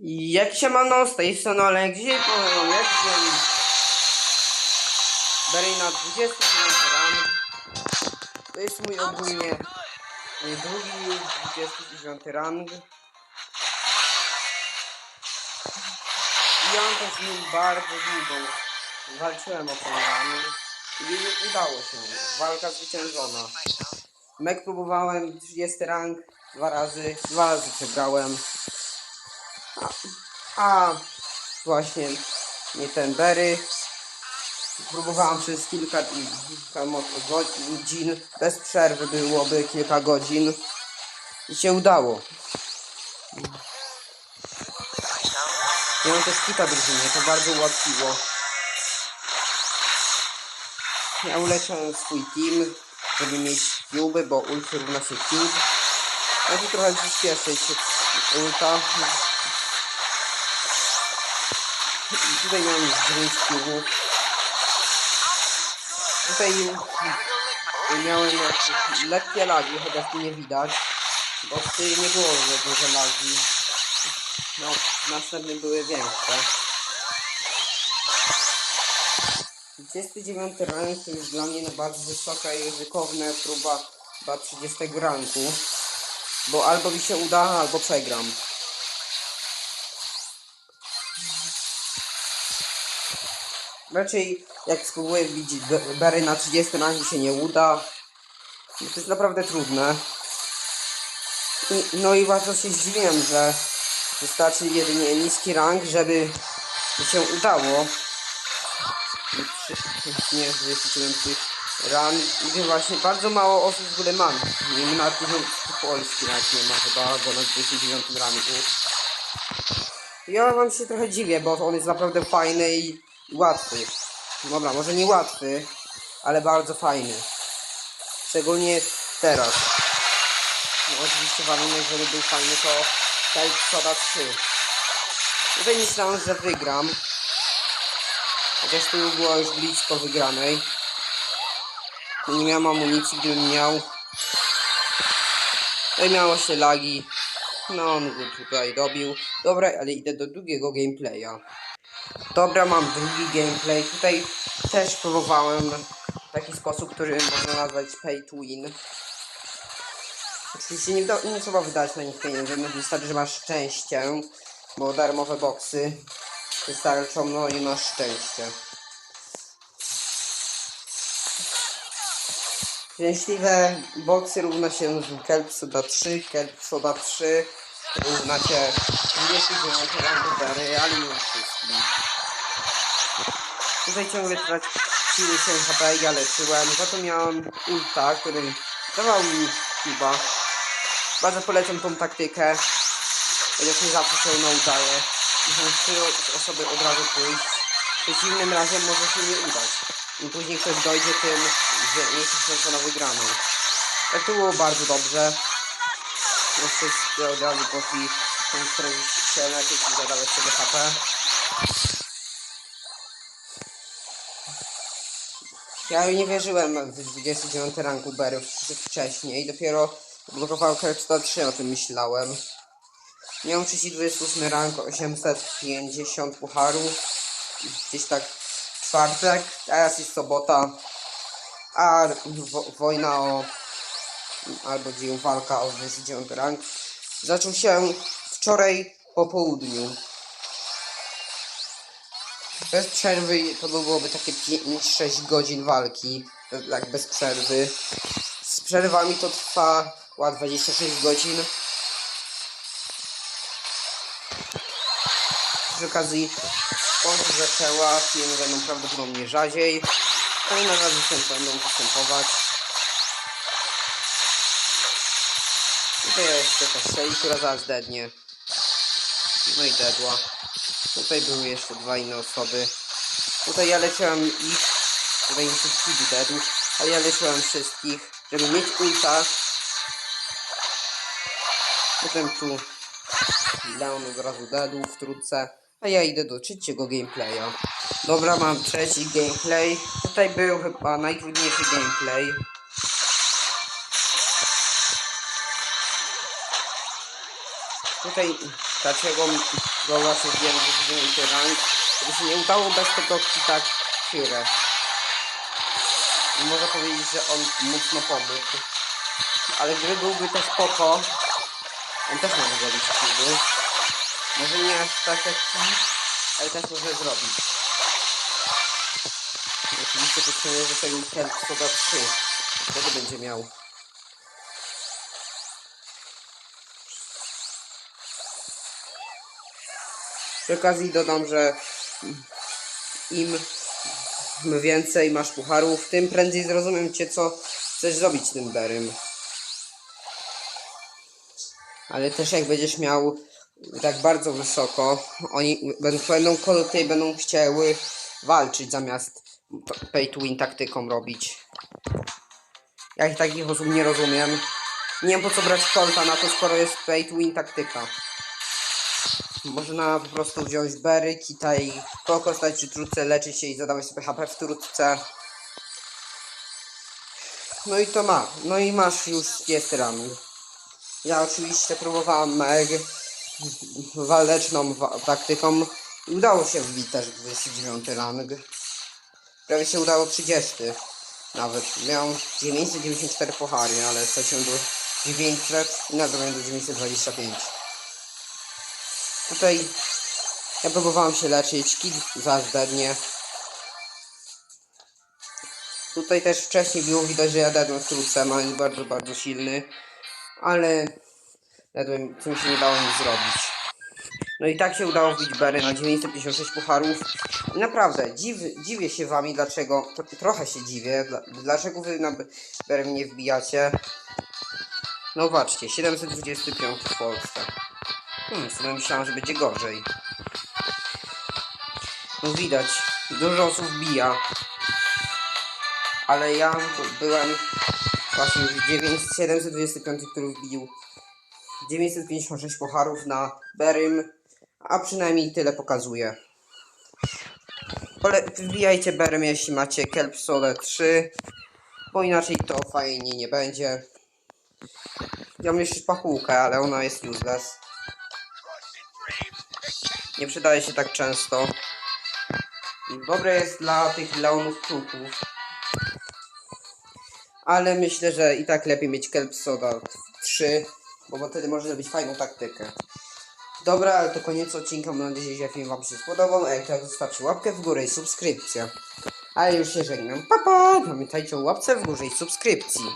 Jak się ma no z tej strony Olek, gdzie to? Jak wiem Berry na 29 rang To jest mój ogólnie mój drugi 29 rang I mam też z nim bardzo długo walczyłem o ten rang i udało się, walka zwyciężona. Mek próbowałem 30 rang. Dwa razy, dwa razy przegrałem a właśnie nie ten Berry. Próbowałam przez kilka, kilka godzin, bez przerwy byłoby kilka godzin i się udało. Miałem też kita drużynie, to bardzo ułatwiło. Ja uleciałem swój team, żeby mieć cuby, bo ult równa się cube. Ja tu trochę przyspieszyć ulta, i tutaj mam 9 kubów. Tutaj miałem lekkie lagi, chociaż tu nie widać. Bo tej nie było za duże lagi. No, w następnym były większe. 29 rank to jest dla mnie no bardzo wysoka i ryzykowna próba chyba 30 ranku. Bo albo mi się uda, albo przegram. Raczej jak spróbuję widzieć Berry na 30 rangi się nie uda. Bo to jest naprawdę trudne. I, no i bardzo się zdziwiłem, że wystarczy jedynie niski rank, żeby się udało. Nie, 29 ran. Gdzie właśnie bardzo mało osób w ogóle mam. Nie ma 1000 Polski nawet nie ma chyba, bo na 29 ranku. Ja wam się trochę dziwię, bo on jest naprawdę fajny i łatwy. Dobra, może nie łatwy, ale bardzo fajny. Szczególnie teraz. No, oczywiście warunek, żeby był fajny, to Type Soda 3. Tutaj myślałem, że wygram. Chociaż tu było już blisko wygranej. Nie miałem amunicji, gdybym miał. No i miało się lagi. No, on go tutaj dobił. Dobra, ale idę do drugiego gameplaya. Dobra, mam drugi gameplay. Tutaj też próbowałem w taki sposób, który można nazwać pay to win. Oczywiście nie, do, nie trzeba wydać na nich pieniędzy, no wystarczy, że masz szczęście, bo darmowe boksy wystarczą, no i masz szczęście. Szczęśliwe boksy równa się z Kelp Soda 3, Kelp Soda 3 równa się 29 rangu Berry, ale już wszystkim. Tutaj ciągle traciły się HP, ja leczyłem, za to miałem ulta, który dawał mi chyba. Bardzo polecam tą taktykę, chociaż nie zawsze się ona udaje. Muszą trzy osoby od razu pójść. W przeciwnym razie może się nie udać. Im później ktoś dojdzie, tym mniejsza szansa na wygraną. Tak to było bardzo dobrze. No wszyscy od razu poszli się leczyć i zadawać sobie HP. Ja nie wierzyłem w 29 ranku Berów wcześniej, dopiero blokował Kerpsta 3, o tym myślałem. Miał 328 rank, 850 pucharów, gdzieś tak czwartek, teraz jest sobota, a wo wojna o, albo dzień walka o 29 rank zaczął się wczoraj po południu. Bez przerwy to byłoby takie 5-6 godzin walki, tak bez przerwy. Z przerwami to trwa 26 godzin. Przy okazji Polska zaczęła, filmy będą prawdopodobnie rzadziej. Kolejne razy będą występować. Tutaj jest jakaś Shelly, która zaraz dednie. No i dedła. Tutaj były jeszcze dwa inne osoby. Tutaj ja leciałem ich. Tutaj się Speedy dedł. Ale ja leciałem wszystkich, żeby mieć ulta. Potem tu Leon od razu dedł wkrótce. A ja idę do trzeciego gameplaya. Dobra, mam trzeci gameplay. Tutaj był chyba najtrudniejszy gameplay. Tutaj dlaczego Lola się do 9 rank. Gdyby się nie udało bez tego kita Kyrę. I Można powiedzieć, że on mocno pomógł. Ale gdyby byłby też spoko, on też może zrobić kidy. Może nie aż tak jak Ki, ale też może zrobić. Oczywiście potrzebuję do tego Kelp Soda 3. Wtedy będzie miał. Przy okazji dodam, że im więcej masz pucharów, tym prędzej zrozumiem cię, co chcesz zrobić tym berym. Ale też jak będziesz miał tak bardzo wysoko, oni będą, tej będą chciały walczyć zamiast pay to win taktyką robić. Ja ich takich osób nie rozumiem. Nie wiem po co brać kolta na to, skoro jest pay to win taktyka. Można po prostu wziąć berry, kita i kokostać przy trutce, leczyć się i zadawać sobie HP w trutce. No i to ma. No i masz już jest ramy. Ja oczywiście próbowałem meg waleczną wa taktyką i udało się wbić też 29 rang. Prawie się udało 30 nawet. Miałem 994 puchary, ale straciłem do 900 i nadal do 925. Tutaj ja próbowałem się leczyć, kit dednie. Tutaj też wcześniej było widać, że ja dedłem w trójce, ma jest bardzo, bardzo silny. Ale dedłem, co mi się nie dało nic zrobić. No i tak się udało wbić Berry na 956 pucharów. Naprawdę, dziw, dziwię się wami, dlaczego, tro, trochę się dziwię, dla, dlaczego wy na Berry nie wbijacie. No zobaczcie, 725 w Polsce. Hmm, sobie myślałem, że będzie gorzej. No widać, dużo osób bija. Ale ja byłem właśnie już 9, 725, który wbił 956 pucharów na Berym, a przynajmniej tyle pokazuje. Pole, wbijajcie Berym, jeśli macie Kelp Sole 3, bo inaczej to fajnie nie będzie. Ja mam jeszcze pachułkę, ale ona jest useless. Nie przydaje się tak często. Dobre jest dla tych leonów kruków. Ale myślę, że i tak lepiej mieć Kelp Soda 3, bo wtedy może zrobić fajną taktykę. Dobra, ale to koniec odcinka. Mam nadzieję, że film Wam się spodobał. A jak tak, zostawcie łapkę w górę i subskrypcję. Ale już się żegnam. Pa, pa! Pamiętajcie o łapce w górze i subskrypcji.